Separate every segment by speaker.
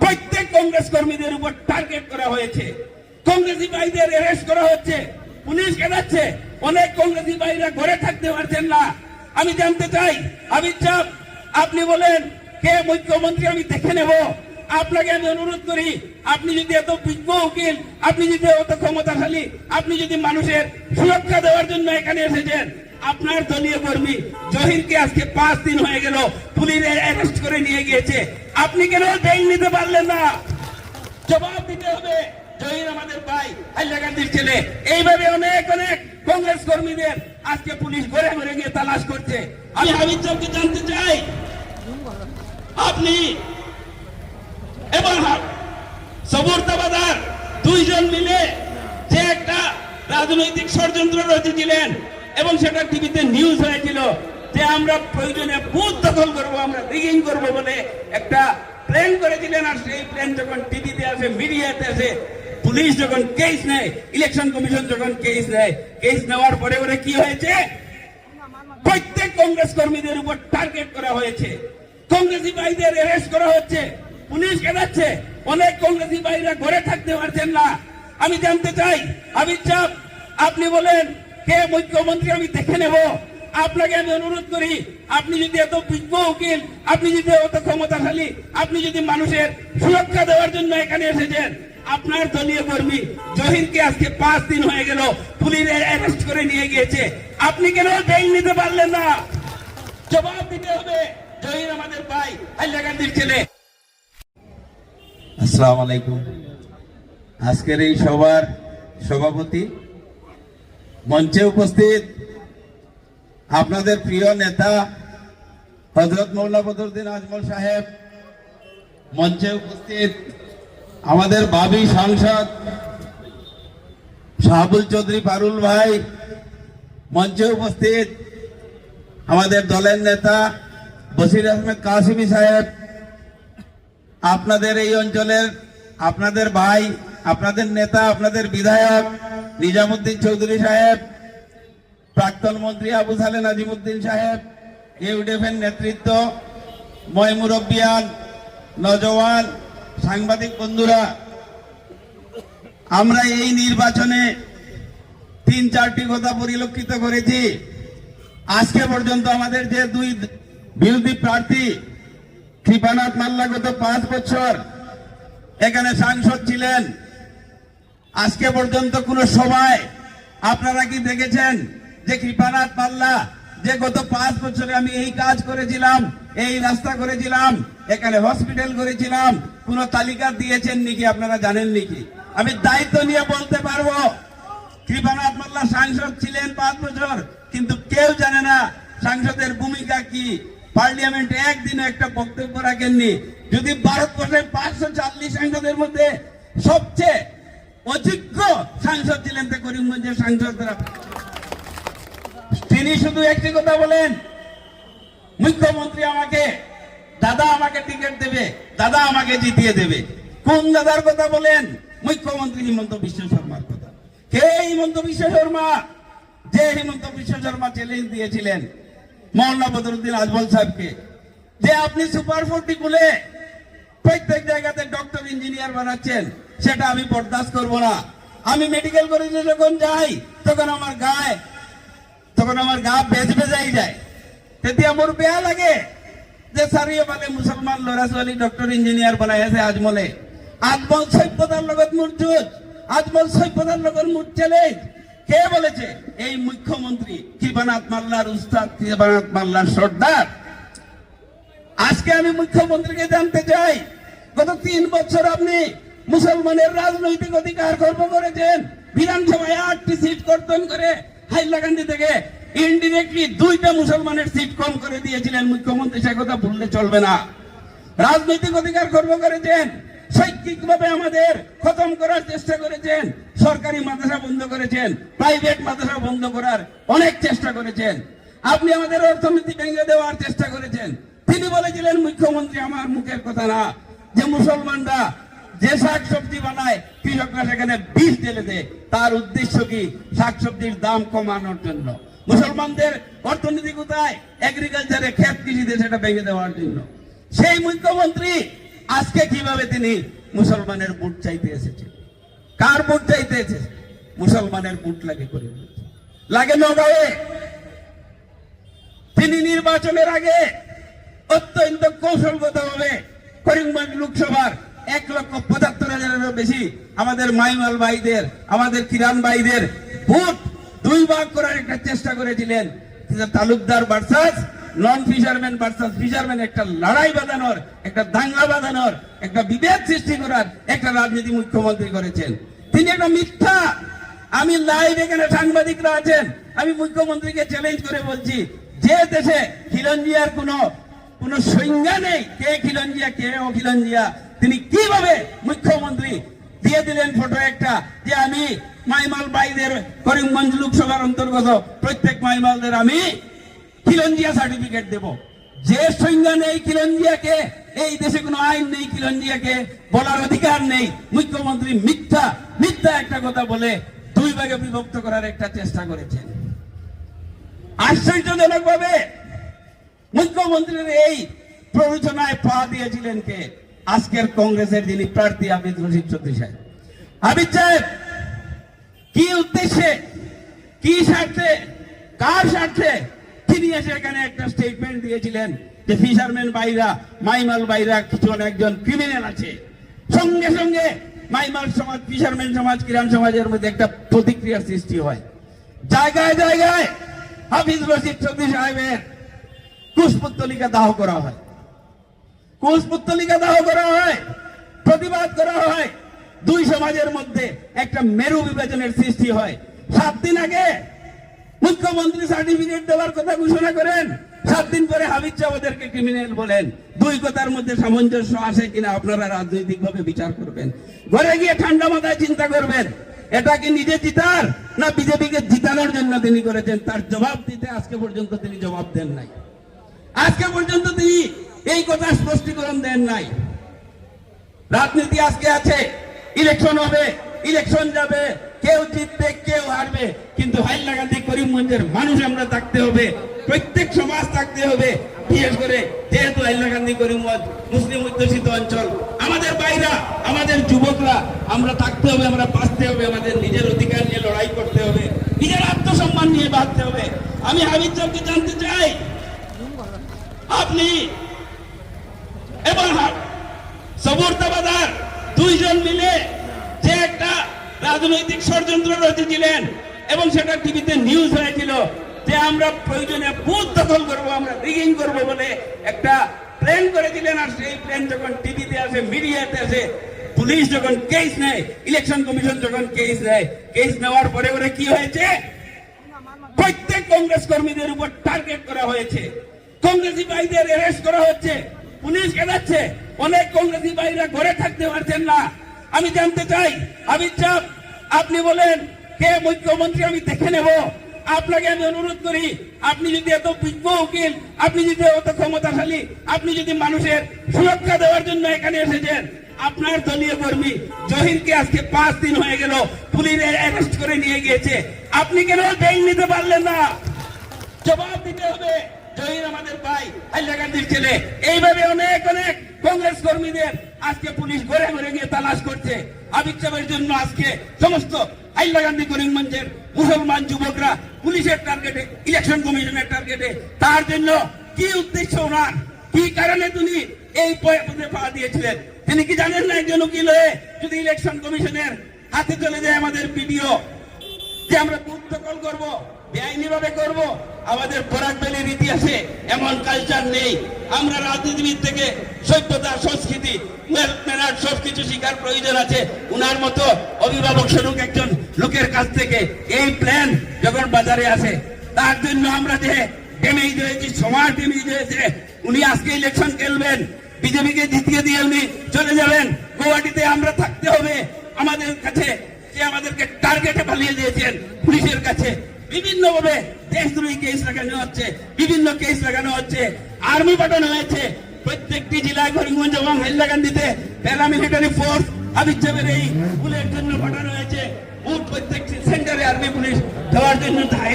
Speaker 1: প্রত্যেক কংগ্রেস কর্মীদের উপর টার্গেট করা হয়েছে। কংগ্রেসি ভাইদের অ্যারেস্ট করা হচ্ছে। পুলিশ খেলাচ্ছে অনেক কংগ্রেসি ভাইরা ঘরে থাকতে পারছেন না। আমি জানতে চাই আবির সাহেব, আপনি বলেন, কে মুখ্যমন্ত্রী আমি দেখে নেব। আপনাকে আমি অনুরোধ করি, আপনি যদি এত বিজ্ঞ উকিল আপনি যদি এত ক্ষমতাশালী, আপনি যদি মানুষের সুরক্ষা দেওয়ার জন্য এখানে এসেছেন আপনার দলীয় কর্মী জহিরকে আজকে পাঁচ দিন হয়ে গেল পুলিশ অ্যারেস্ট করে নিয়ে গিয়েছে। আপনি কেন বেল নিতে পারলেন না? জবাব দিতে হবে। জহির আমাদের ভাই হাইলাকান্দির ছেলে। এইভাবে অনেক অনেক কংগ্রেস কর্মীদের আজকে পুলিশ ঘরে ঘরে গিয়ে তালাশ করছে। আমি হাবিব সাহেবকে জানতে চাই। আপনি এবং সবুর তাবাদার দুইজন মিলে যে একটা রাজনৈতিক ষড়যন্ত্র রচেছিলেন এবং সেটা টিভিতে নিউজ হয়েছিল যে আমরা প্রয়োজনে বুথ দখল করব, আমরা রিগিং করব বলে একটা প্ল্যান করেছিলেন। আর সেই প্ল্যান যখন টিভিতে আসে মিডিয়াতে আসে পুলিশ যখন কেস নেয় ইলেকশন কমিশন যখন কেস নেয় কেস নেওয়ার পরে পরে কি হয়েছে? প্রত্যেক কংগ্রেস কর্মীদের উপর টার্গেট করা হয়েছে। কংগ্রেসি ভাইদের অ্যারেস্ট করা হচ্ছে পুলিশ খেলাচ্ছে অনেক কংগ্রেসি ভাইরা ঘরে থাকতে পারছেন না। আমি জানতে চাই আবির সাহেব, আপনি বলেন কে মুখ্যমন্ত্রী, আমি দেখে নেব। আপনাকে আমি অনুরোধ করি, আপনি যদি এত বিজ্ঞ উকিল, আপনি যদি এত ক্ষমতাশালী, আপনি যদি মানুষের সুরক্ষা দেওয়ার জন্য এখানে এসেছেন, আপনার দলীয় কর্মী জহিরকে আজকে পাঁচ দিন হয়ে গেল পুলিশ অ্যারেস্ট করে নিয়ে গিয়েছে। আপনি কেন বেল নিতে পারলেন না? জবাব দিতে হবে। জহির আমাদের ভাই হাইলাকান্দির ছেলে।
Speaker 2: আসসালামু আলাইকুম। আজকের এই সভার সভাপতি মঞ্চে উপস্থিত আপনাদের প্রিয় নেতা হজরত মৌলা বদরুদ্দিন আজমল সাহেব। মঞ্চে উপস্থিত আমাদের বাবি সাংসদ শাহাবুল চৌধুরী পারুল ভাই। মঞ্চে উপস্থিত আমাদের দলের নেতা বসির আহমেদ কাসিমি সাহেব। আপনাদের এই অঞ্চলের আপনাদের ভাই, আপনাদের নেতা, আপনাদের বিধায়ক নিজামুদ্দিন চৌধুরী সাহেব, প্রাক্তন মন্ত্রী আবু সালে নাজিমুদ্দিন সাহেব ইউডেফের নেতৃত্ব ময়মুরব্বিয়ান নজওয়ান, সাংবাদিক বন্ধুরা, আমরা এই নির্বাচনে তিন চারটি কথা পরিলক্ষিত করেছি। আজকে পর্যন্ত আমাদের যে দুই বিরোধী প্রার্থী, কৃপানাথ মাল্লা গত পাঁচ বছর, এখানে সাংসদ ছিলেন। আজকে পর্যন্ত কোন সভায় আপনারা কি দেখেছেন যে কৃপানাথ পাল্লা, যে গত পাঁচ বছরে আমি এই কাজ করেছিলাম, এই রাস্তা করেছিলাম, এখানে হসপিটাল করেছিলাম, কোন তালিকা দিয়েছেন নাকি আপনারা জানেন নাকি? আমি দায়িত্ব নিয়ে বলতে পারব, কৃপানাথ মাল্লা সাংসদ ছিলেন পাঁচ বছর, কিন্তু কেউ জানে না সাংসদের ভূমিকা কি। পার্লামেন্টে একদিনে একটা বক্তব্য রাখেননি। যদি ভারতবর্ষের পাঁচশো চাল্লিশ সাংসদের মধ্যে সবচেয়ে অযোগ্য সাংসদ ছিলেন তো করিমগঞ্জের সাংসদরা তিনি শুধু একটি কথা বলেন, মুখ্যমন্ত্রী আমাকে, দাদা আমাকে টিকিট দেবে, দাদা আমাকে জিতিয়ে দেবে। কোন দাদার কথা বলেন? মুখ্যমন্ত্রী হিমন্ত বিশ্ব শর্মার কথা। কে হিমন্ত বিশ্ব শর্মা? যে হিমন্ত বিশ্ব শর্মা চ্যালেঞ্জ দিয়েছিলেন মৌলানা বদরুদ্দিন আজমল সাহেবকে। যে আপনি সুপার ফোর্টি খুলে প্রত্যেক জায়গাতে ডক্টর ইঞ্জিনিয়ার বানাচ্ছেন। সেটা আমি বরদাস্ত করব না। আমি মেডিকেল কলেজে যখন যাই, তখন আমার গায়ে, তখন আমার গা বেজ বেজাই যায়। তেতিয়া মোৰ বেয়া লাগে যে চাৰিওফালে মুছলমান ল'ৰা ছোৱালী ডক্টৰ ইঞ্জিনিয়াৰ বনাই আছে আজমলে। আজমল সভ্যতার লগত মোৰ যুঁজ, আজমল সভ্যতার লগত মোৰ চ্যালেঞ্জ কে বলেছে, এই মুখ্যমন্ত্রী কৃপানাথ মাল্লার উস্তাদ কৃপানাথ মাল্লার সর্দার আজকে আমি মুখ্যমন্ত্রীকে জানতে চাই, গত তিন বছর আপনি মুসলমানের রাজনৈতিক অধিকার খর্ব করেছেন। বিধানসভায় আটটি সিট কর্তন করে হাইলাকান্দি থেকে ইনডিরেক্টলি দুইটা মুসলমানের সিট কম করে দিয়েছিলেন মুখ্যমন্ত্রী সে কথা ভুললে চলবে না। রাজনৈতিক অধিকার খর্ব করেছেন, শৈক্ষিকভাবে আমাদের খতম করার চেষ্টা করেছেন, সরকারি মাদ্রাসা বন্ধ করেছেন প্রাইভেট মাদ্রাসা বন্ধ করার অনেক চেষ্টা করেছেন। আপনি আমাদের অর্থনীতি ভেঙে দেওয়ার চেষ্টা করেছেন। তিনি বলেছিলেন, মুখ্যমন্ত্রী আমার মুখের কথা না, যে মুসলমানরা যে শাক সবজি বানায়, কৃষকরা সেখানে বীজ ঢেলে দেয়। তার উদ্দেশ্য কি? শাক সবজির দাম কমানোর জন্য। মুসলমানদের অর্থনীতি কোথায়? এগ্রিকালচারে ক্ষেত কৃষিতে সেটা ভেঙে দেওয়ার জন্য। সেই মুখ্যমন্ত্রী আজকে কীভাবে তিনি মুসলমানের ভোট চাইতে এসেছে কার ভোট চাইতে এসেছে মুসলমানের ভোট লাগে করে লাগে নগাঁয়ে তিনি নির্বাচনের আগে অত্যন্ত কৌশলগত কৌশলগতভাবে করিমগঞ্জ লোকসভার এক লক্ষ পঁচাত্তর হাজারেরও বেশি আমাদের মাইমাল ভাইদের, আমাদের কিরান ভাইদের ভোট দুই ভাগ করার একটা চেষ্টা করেছিলেন। Talukdar versus, non fisherman versus. Fisherman একটা লড়াই বাঁধানোর, একটা দাঙ্গা বাঁধানোর, একটা বিভেদ সৃষ্টি করার একটা রাজনীতি মুখ্যমন্ত্রী করেছেন। তিনি একটা মিথ্যা। আমি লাইভ এখানে সাংবাদিকরা আছেন। আমি মুখ্যমন্ত্রীকে চ্যালেঞ্জ করে বলছি, যে দেশে খিলঞ্জিয়ার কোনো কোনো সংজ্ঞা নেই, কে খিলঞ্জিয়া, কে অখিলঞ্জিয়া তিনি কীভাবে মুখ্যমন্ত্রী দিয়ে দিলেন ফটো একটা? যে আমি মাইমাল বাইদের করিমগঞ্জ লোকসভার অন্তর্গত প্রত্যেক মাইমালদের আমি খিলঞ্জিয়া সার্টিফিকেট দেব। যে সংজ্ঞা নেই খিলঞ্জিয়াকে, এই দেশে কোনো আইন নেই খিলঞ্জিয়াকে, বলার অধিকার নেই। মুখ্যমন্ত্রী মিথ্যা মিথ্যা একটা কথা বলে দুই ভাগে বিভক্ত করার একটা চেষ্টা করেছেন। আশ্চর্যজনক ভাবে মুখ্যমন্ত্রীর এই প্ররোচনায় পা দিয়েছিলেন কে? আজকের কংগ্রেসের যিনি প্রার্থী আবিদ রশিদ চৌধুরী সাহেব। আবিদ সাহেব, কি উদ্দেশ্যে, কি স্বার্থে, কার স্বার্থে তিনি এসে এখানে একটা স্টেটমেন্ট দিয়েছিলেন যে ফিশারম্যান বাইরা মাইমাল বাইরা কিছু একজন ক্রিমিনাল আছে। সঙ্গে সঙ্গে মাইমাল সমাজ ফিশারম্যান সমাজ, কিরাম সমাজের মধ্যে একটা প্রতিক্রিয়ার সৃষ্টি হয়। জায়গায় জায়গায় হাফিজ রশিদ চৌধুরী সাহেবের কুশপুত্তলিকা দাহ করা হয়। কুশপুত্তলিকা দাহ করা হয়, প্রতিবাদ করা হয়। দুই সমাজের মধ্যে একটা মেরু বিভাজনের সৃষ্টি হয়। সাত দিন আগে মুখ্যমন্ত্রী সার্টিফিকেট দেওয়ার কথা ঘোষণা করেন। সাত দিন পরে হাবিজ শাহ ওদেরকে ক্রিমিনাল বলেন। দুই কথার মধ্যে সামঞ্জস্য আসে কিনা আপনারা রাজনৈতিক ভাবে বিচার করবেন। ঘরে গিয়ে ঠান্ডা মাথায় চিন্তা করবেন, এটা কি নিজে জিতার না বিজেপিকে জিতানোর জন্য তিনি করেছেন? তার জবাব দিতে আজকে পর্যন্ত তিনি জবাব দেন নাই। আজকে পর্যন্ত তিনি এই কথা স্পষ্টীকরণ দেন নাই। রাজনীতি আজকে আছে ইলেকশন হবে ইলেকশন যাবে, কেউ জিতবে, কেউ হারবে, কিন্তু হাইলাকান্দি করিমগঞ্জের মানুষ আমরা থাকতে হবে, প্রত্যেক সমাজ থাকতে হবে, বিশেষ করে যেহেতু হাইলাকান্দি করিমগঞ্জ মুসলিম অধ্যুষিত অঞ্চল, আমাদের বাইরা, আমাদের যুবকরা, আমরা থাকতে হবে, আমরা বাঁচতে হবে, আমাদের নিজের অধিকার নিয়ে লড়াই করতে হবে, নিজের আত্মসম্মান নিয়ে বাঁচতে হবে। আমি হাবিজ সাহেবকে জানতে চাই, আপনি রাজনৈতিক ষড়যন্ত্র রচেছিলেন এবং সেটা টিভিতে নিউজ হয়েছিল যে আমরা প্রয়োজনে বুথ দখল করব, আমরা রিগিং করব বলে একটা প্ল্যান করেছিলেন। আর সেই প্ল্যান যখন টিভিতে আসে, মিডিয়াতে আসে, পুলিশ যখন কেস নেয় ইলেকশন কমিশন যখন কেস নেয় কেস নেওয়ার পরে ওরে কি হয়েছে? প্রত্যেক কংগ্রেস কর্মীদের উপর টার্গেট করা হয়েছে। কংগ্রেসি ভাইদের অ্যারেস্ট করা হচ্ছে। পুলিশ খেলাচ্ছে অনেক কংগ্রেসি ভাইরা ঘরে থাকতে পারছেন না। আমি জানতে চাই অমিত শাহ আপনি বলেন, কে মুখ্যমন্ত্রী আমি দেখে নেব। আপনাকে আমি অনুরোধ করি, আপনি যদি এত বিজ্ঞ উকিল, আপনি যদি এত ক্ষমতাশালী, আপনি যদি মানুষের সুরক্ষা দেওয়ার জন্য এখানে এসেছেন, আপনার দলীয় কর্মী জহিরকে আজকে পাঁচ দিন হয়ে গেল পুলিশ অ্যারেস্ট করে নিয়ে গিয়েছে। আপনি কেন বেল নিতে পারলেন না? জবাব দিতে হবে। তার জন্য কি উদ্দেশ্য ওনার? কি কারণে তিনি এই পদে পা দিয়েছিলেন? তিনি কি জানেন না একজন উকিল হয়ে যদি ইলেকশন কমিশনের হাতে চলে যায় আমাদের ভিডিও যে আমরা বুথ দখল করব বেআইনি ভাবে করব। আমাদের ভ্যালির ইতিহাসে এমন কালচার নেই। আমরা রাজনীতিবিদ থেকে সভ্যতা সংস্কৃতি সবকিছু শিকার প্রয়োজন আছে। উনার মতো অভিভাবক স্বরূপ একজন লোকের কাছ থেকে এই প্ল্যান যখন বাজারে আসে, তার জন্য আমরা যে ড্যামেজ হয়েছি সমাজ ড্যামেজ হয়েছে, উনি আজকে ইলেকশন খেলবেন, বিজেপিকে জিতিয়ে দিয়ে উনি চলে যাবেন, গুয়াহাটিতে আমরা থাকতে হবে। আমাদের কাছে যে আমাদেরকে টার্গেটে পালিয়ে দিয়েছেন, পুলিশের কাছে। বিভিন্ন ভাবে দেশদ্রোহী কেস লাগানো হচ্ছে, বিভিন্ন কেস লাগানো হচ্ছে আর্মি পাঠানো হয়েছে। প্রত্যেকটি জেলায় করিমগঞ্জ এবং হাইলাকান্দিতে প্যারামিলিটারি ফোর্স আবিচ্ছাবের এই পুলের জন্য পাঠানো হয়েছে। বুথ প্রত্যেকটি সেন্টারে আর্মি পুলিশ দেওয়ার জন্য দায়ী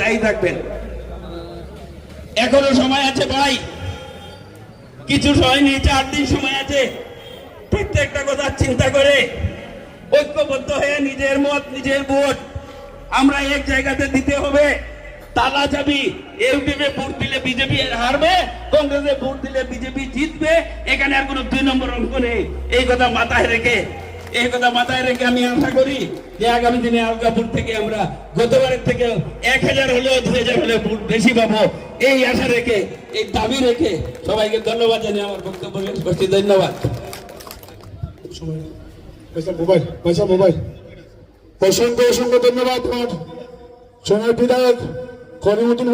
Speaker 2: দায়ী থাকবেন। এখনও সময় আছে ভাই। কিছু হয়নি চার দিন সময় আছে। প্রত্যেকটা কথা চিন্তা করে ঐক্যবদ্ধ হয়ে নিজের মত, নিজের ভোট আমরা এক জায়গাতে দিতে হবে। তালা চাবি ইউপিপে ভোট দিলে বিজেপি হারবে কংগ্রেসে ভোট দিলে বিজেপি জিতবে। এখানে আর কোনো দুই নম্বর অঙ্ক নেই। এই কথা মাথায় রেখে, এই কথা মাথায় রেখে আমি আশা করি যে আগামী দিনে আলগাপুর থেকে আমরা, গতবারের থেকে এক হাজার হলেও দু হাজার হলেও ভোট বেশি পাবো। এই আশা রেখে, এই দাবি রেখে সবাইকে ধন্যবাদ জানিয়ে আমার বক্তব্য করছি। ধন্যবাদ।
Speaker 3: মোবাইল, পয়সা মোবাইল। অসংখ্য অসংখ্য ধন্যবাদ আমার সময় বিধায়ক করিমুদ্দিন